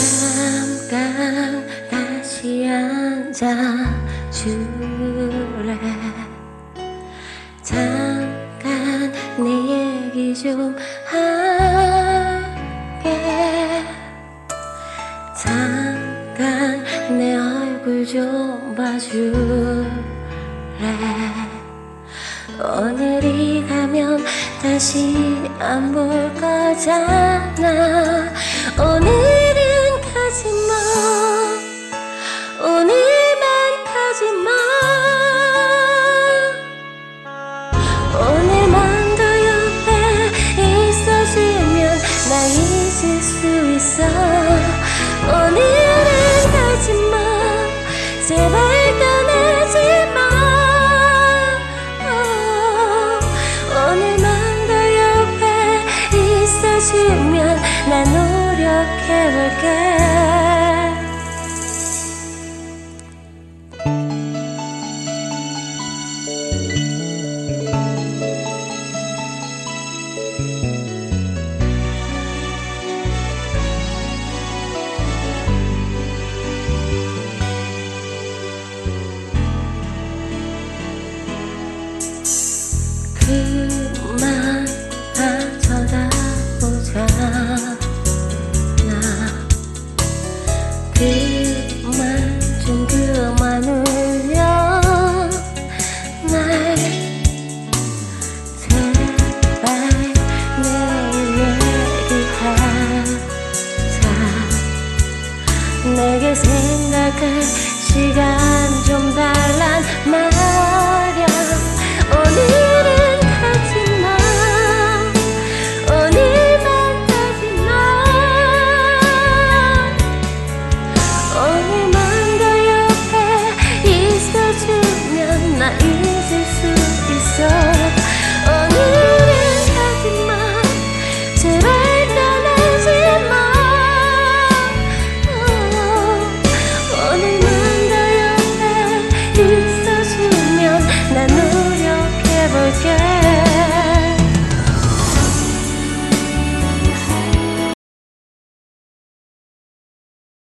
잠깐 다시 앉아주래? 잠깐 네 얘기 좀 할게. 잠깐 내 얼굴 좀 봐주래? 오늘이 가면 다시 안 볼 거잖아. 오늘 있어. 오늘은 가지마. 제발 떠나지마. 어, 오늘만 더 옆에 있어주면 나 노력해볼게 Saga